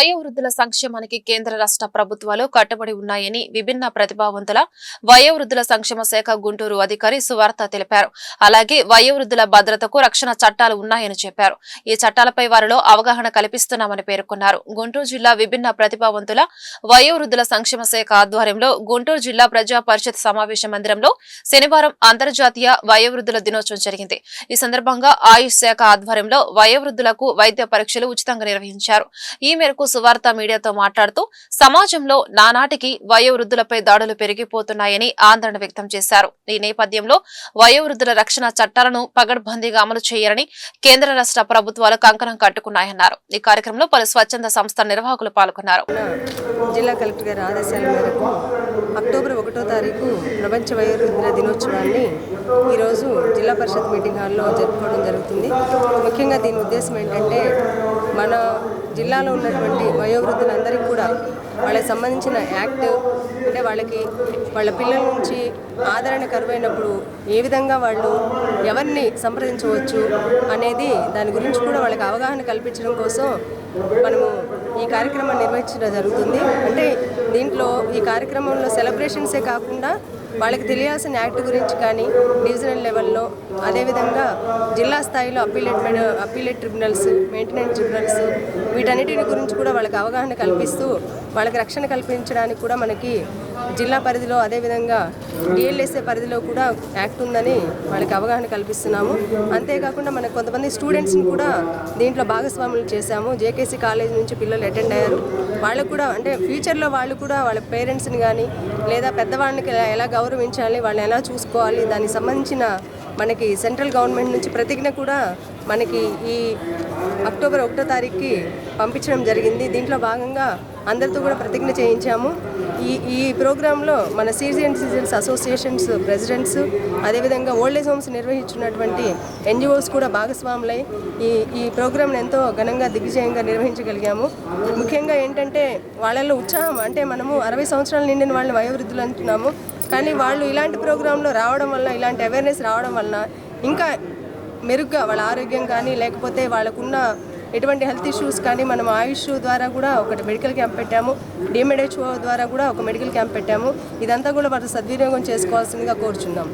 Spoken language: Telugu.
వయోవృద్ధుల సంక్షేమానికి కేంద్ర రాష్ట్ర ప్రభుత్వాలు కట్టుబడి ఉన్నాయని విభిన్న ప్రతిభావంతుల వయోవృద్ధుల సంక్షేమ శాఖ గుంటూరు అధికారి సువార్త తెలిపారు. అలాగే వయోవృద్ధుల భద్రతకు రక్షణ చట్టాలు ఉన్నాయని చెప్పారు. ఈ చట్టాలపై వారిలో అవగాహన కల్పిస్తున్నామని పేర్కొన్నారు. గుంటూరు జిల్లా విభిన్న ప్రతిభావంతుల వయోవృద్ధుల సంక్షేమ శాఖ ఆధ్వర్యంలో గుంటూరు జిల్లా ప్రజా పరిషత్ సమావేశ మందిరంలో శనివారం అంతర్జాతీయ వయోవృద్ధుల దినోత్సవం జరిగింది. ఈ సందర్భంగా ఆయుష్ శాఖ ఆధ్వర్యంలో వయోవృద్ధులకు వైద్య పరీక్షలు ఉచితంగా నిర్వహించారు. ఈ మేరకు సువార్త మీడియాతో మాట్లాడుతూ సమాజంలో నానాటికి వయోవృద్ధులపై దాడులు పెరిగిపోతున్నాయని ఆందోళన వ్యక్తం చేశారు. ఈ నేపథ్యంలో వయోవృద్ధుల రక్షణ చట్టాలను పగడ్బందీగా అమలు చేయాలని కేంద్ర రాష్ట్ర ప్రభుత్వాలు కంకణం కట్టుకున్నాయన్నారు. ఈ కార్యక్రమంలో పలు స్వచ్ఛంద సంస్థల నిర్వాహకులు పాల్గొన్నారు. జిల్లా కలెక్టర్ గారి ఆదేశాల మేరకు అక్టోబర్ ఒకటో తారీఖు ప్రపంచ వయోవృద్ధుల దినోత్సవాన్ని ఈరోజు జిల్లా పరిషత్ మీటింగ్ హాల్లో జరుపుకోవడం జరుగుతుంది. ముఖ్యంగా దీని ఉద్దేశం ఏంటంటే మన జిల్లాలో ఉన్నటువంటి వయోవృద్ధులందరికీ కూడా వాళ్ళకి సంబంధించిన యాక్ట్ అంటే వాళ్ళకి వాళ్ళ పిల్లల నుంచి ఆదరణ కరువైనప్పుడు ఏ విధంగా వాళ్ళు ఎవరిని సంప్రదించవచ్చు అనేది దాని గురించి కూడా వాళ్ళకి అవగాహన కల్పించడం కోసం మనము ఈ కార్యక్రమాన్ని నిర్వహించడం జరుగుతుంది. అంటే దీంట్లో ఈ కార్యక్రమంలో సెలబ్రేషన్సే కాకుండా వాళ్ళకి తెలియాల్సిన యాక్ట్ గురించి కానీ డివిజనల్ లెవెల్లో అదేవిధంగా జిల్లా స్థాయిలో appellate appellate tribunals maintenance tribunals వీటన్నిటిని గురించి కూడా వాళ్ళకి అవగాహన కల్పిస్తూ వాళ్ళకి రక్షణ కల్పించడానికి కూడా మనకి జిల్లా పరిధిలో అదేవిధంగా డిఎల్ఎస్ఏ పరిధిలో కూడా యాక్ట్ ఉందని వాళ్ళకి అవగాహన కల్పిస్తున్నాము. అంతేకాకుండా మనకు కొంతమంది స్టూడెంట్స్ని కూడా దీంట్లో భాగస్వాములు చేశాము. జేకేసీ కాలేజ్ నుంచి పిల్లలు అటెండ్ అయ్యారు. వాళ్ళకు కూడా అంటే ఫ్యూచర్లో వాళ్ళు కూడా వాళ్ళ పేరెంట్స్ని కానీ లేదా పెద్దవాళ్ళకి ఎలా- ఎలా గౌరవించాలి వాళ్ళని ఎలా చూసుకోవాలి దానికి సంబంధించిన మనకి సెంట్రల్ గవర్నమెంట్ నుంచి ప్రతిజ్ఞ కూడా మనకి ఈ అక్టోబర్ ఒకటో తారీఖుకి పంపించడం జరిగింది. దీంట్లో భాగంగా అందరితో కూడా ప్రతిజ్ఞ చేయించాము. ఈ ఈ ప్రోగ్రాంలో మన సీనియర్ సిటిజన్స్ అసోసియేషన్స్ ప్రెసిడెంట్స్ అదేవిధంగా ఓల్డేజ్ హోమ్స్ నిర్వహించినటువంటి ఎన్జిఓస్ కూడా భాగస్వాములై ఈ ఈ ప్రోగ్రాంను ఎంతో ఘనంగా దిగ్విజయంగా నిర్వహించగలిగాము. ముఖ్యంగా ఏంటంటే వాళ్ళల్లో ఉత్సాహం అంటే మనము అరవై సంవత్సరాలు నిండిన వాళ్ళని వయోవృద్ధులు అంటున్నాము. కానీ వాళ్ళు ఇలాంటి ప్రోగ్రాంలో రావడం వల్ల ఇలాంటి అవేర్నెస్ రావడం వలన ఇంకా మెరుగ్గా వాళ్ళ ఆరోగ్యం కానీ లేకపోతే వాళ్ళకున్న ఎటువంటి హెల్త్ ఇష్యూస్ కానీ మనం ఆయుష్ ద్వారా కూడా ఒకటి మెడికల్ క్యాంప్ పెట్టాము. డిఎంఎడ్హెచ్ఓ ద్వారా కూడా ఒక మెడికల్ క్యాంప్ పెట్టాము. ఇదంతా కూడా వారు సద్వినియోగం చేసుకోవాల్సిందిగా కోరుచున్నాం